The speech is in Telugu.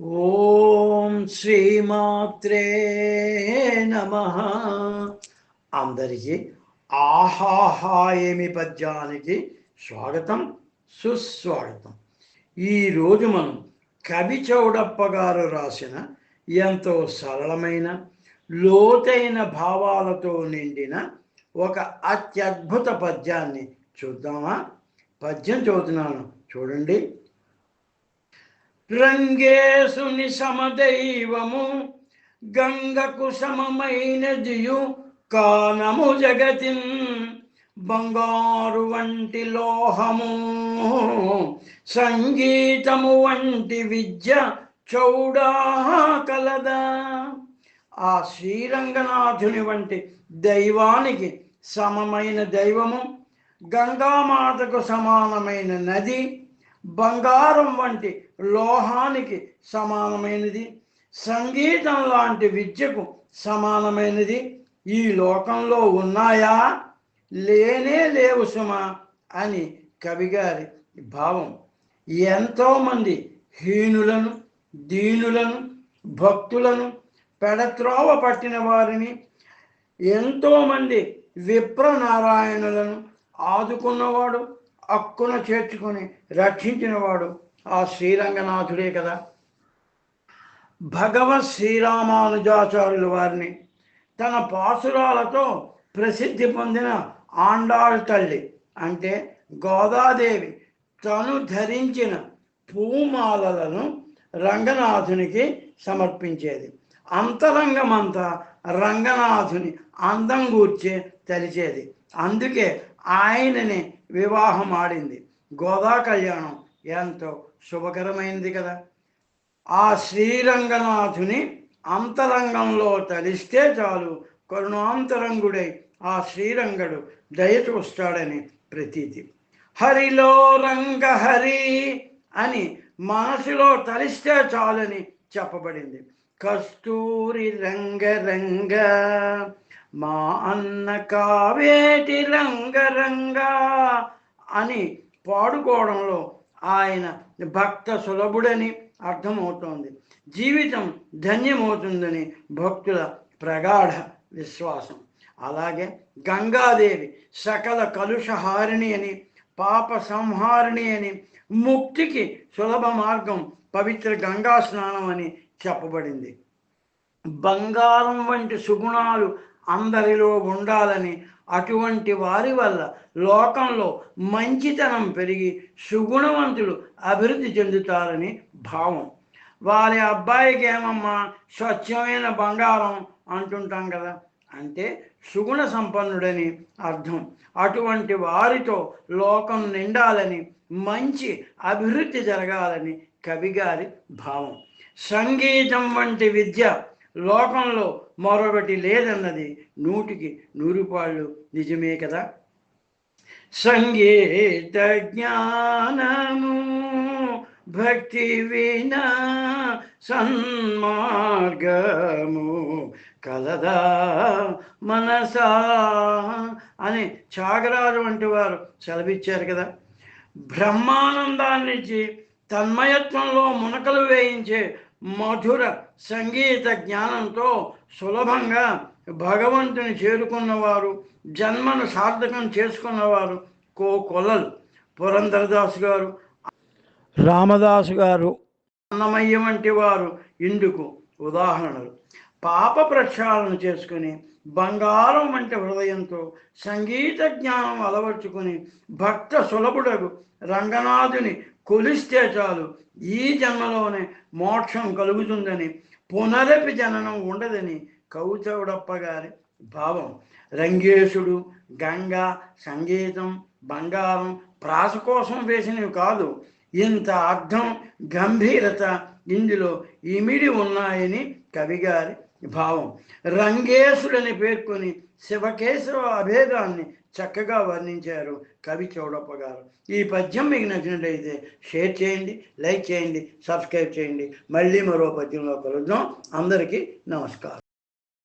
ఓం శ్రీమాత్రే నమ. అందరికీ ఆహాహాయమి పద్యానికి స్వాగతం సుస్వాగతం. ఈరోజు మనం కవి చౌడప్ప గారు రాసిన ఎంతో సరళమైన లోతైన భావాలతో నిండిన ఒక అత్యద్భుత పద్యాన్ని చూద్దామా? పద్యం చదువుతున్నాను చూడండి. రంగేశుని సమదైవము గంగకు సమమైన దియు కానము జగతి బంగారు వంటి లోహము సంగీతము వంటి విద్య చౌడా కలదా. ఆ శ్రీరంగనాథుని వంటి దైవానికి సమమైన దైవము గంగామాతకు సమానమైన నది బంగారం వంటి లోహానికి సమానమైనది సంగీతం లాంటి విద్యకు సమానమైనది. ఈ లోకంలో ఉన్నాయా? లేనే లేవు సుమా అని కవిగారి భావం. ఎంతోమంది హీనులను దీనులను భక్తులను పెడత్రోవ పట్టిన వారిని ఎంతోమంది విప్రనారాయణులను ఆదుకున్నవాడు అక్కున చేర్చుకొని రక్షించినవాడు ఆ శ్రీరంగనాథుడే కదా. భగవత్ శ్రీరామానుజాచార్యుల వారిని తన పాసురాలతో ప్రసిద్ధి పొందిన ఆండాళ్ తల్లి అంటే గోదాదేవి తను ధరించిన పూమాలలను రంగనాథునికి సమర్పించేది. అంతరంగమంతా రంగనాథుని అందం గూర్చే తెలిసేది అందుకే ఆయనని వివాహం ఆడింది గోదా కళ్యాణం ఎంతో శుభకరమైనది కదా. ఆ శ్రీరంగనాథుని అంతరంగంలో తలిస్తే చాలు. కరుణాంతరంగుడై ఆ శ్రీరంగడు దయ చూస్తాడని ప్రతీతి. హరిలో రంగ హరి అని మనసులో తలిస్తే చాలని చెప్పబడింది. కస్తూరి రంగ రంగ మా అన్న కావేటి రంగరంగా అని పాడుకోవడంలో ఆయన భక్త సులభుడని అర్థమవుతోంది. జీవితం ధన్యమవుతుందని భక్తుల ప్రగాఢ విశ్వాసం. అలాగే గంగాదేవి సకల కలుషహారిణి అని పాప సంహారిణి అని ముక్తికి సులభ మార్గం పవిత్ర గంగా స్నానం అని చెప్పబడింది. బంగారం వంటి సుగుణాలు అందరిలో ఉండాలని అటువంటి వారి వల్ల లోకంలో మంచితనం పెరిగి సుగుణవంతులు అభివృద్ధి చెందుతారని భావం. వారి అబ్బాయికి ఏమమ్మా? స్వచ్ఛమైన బంగారం అంటుంటాం కదా. అంటే సుగుణ సంపన్నుడని అర్థం. అటువంటి వారితో లోకం నిండాలని మంచి అభివృద్ధి జరగాలని కవిగారి భావం. సంగీతం వంటి విద్య లోకంలో మరొకటి లేదన్నది నూటికి నూరు పాళ్ళు నిజమే కదా? సంగీత జ్ఞానము భక్తి వినా సన్మార్గము కలదా మనసా అని చాగరాజు వంటి వారు సెలవిచ్చారు కదా? బ్రహ్మానందాన్నిచ్చి తన్మయత్వంలో మునకలు వేయించే మధుర సంగీత జ్ఞానంతో సులభంగా భగవంతుని చేరుకున్నవారు జన్మను సార్థకం చేసుకున్నవారు కో కొలలు పురంధరదాసు గారు రామదాసు గారు అన్నమయ్య వంటి వారు ఇందుకు ఉదాహరణలు. పాప ప్రక్షాళన చేసుకుని బంగారం వంటి హృదయంతో సంగీత జ్ఞానం అలవర్చుకుని భక్త సులభుడగు రంగనాథుని కొలిస్తే చాలు ఈ జన్మలోనే మోక్షం కలుగుతుందని పునరపి జననం ఉండదని కౌచౌడప్ప గారి భావం. రంగేశుడు గంగ సంగీతం బంగారం ప్రాస కోసం వేసినవి కాదు. ఇంత అర్థం గంభీరత ఇందులో ఇమిడి ఉన్నాయని కవిగారి భావం. రంగేశుడని పేర్కొని శివకేశవ అభేదాన్ని చక్కగా వర్ణించారు కవి చౌడప్ప గారు. ఈ పద్యం మీకు నచ్చినట్లయితే షేర్ చేయండి లైక్ చేయండి సబ్స్క్రైబ్ చేయండి. మళ్ళీ మరో పద్యంలో కలుద్దాం. అందరికీ నమస్కారం.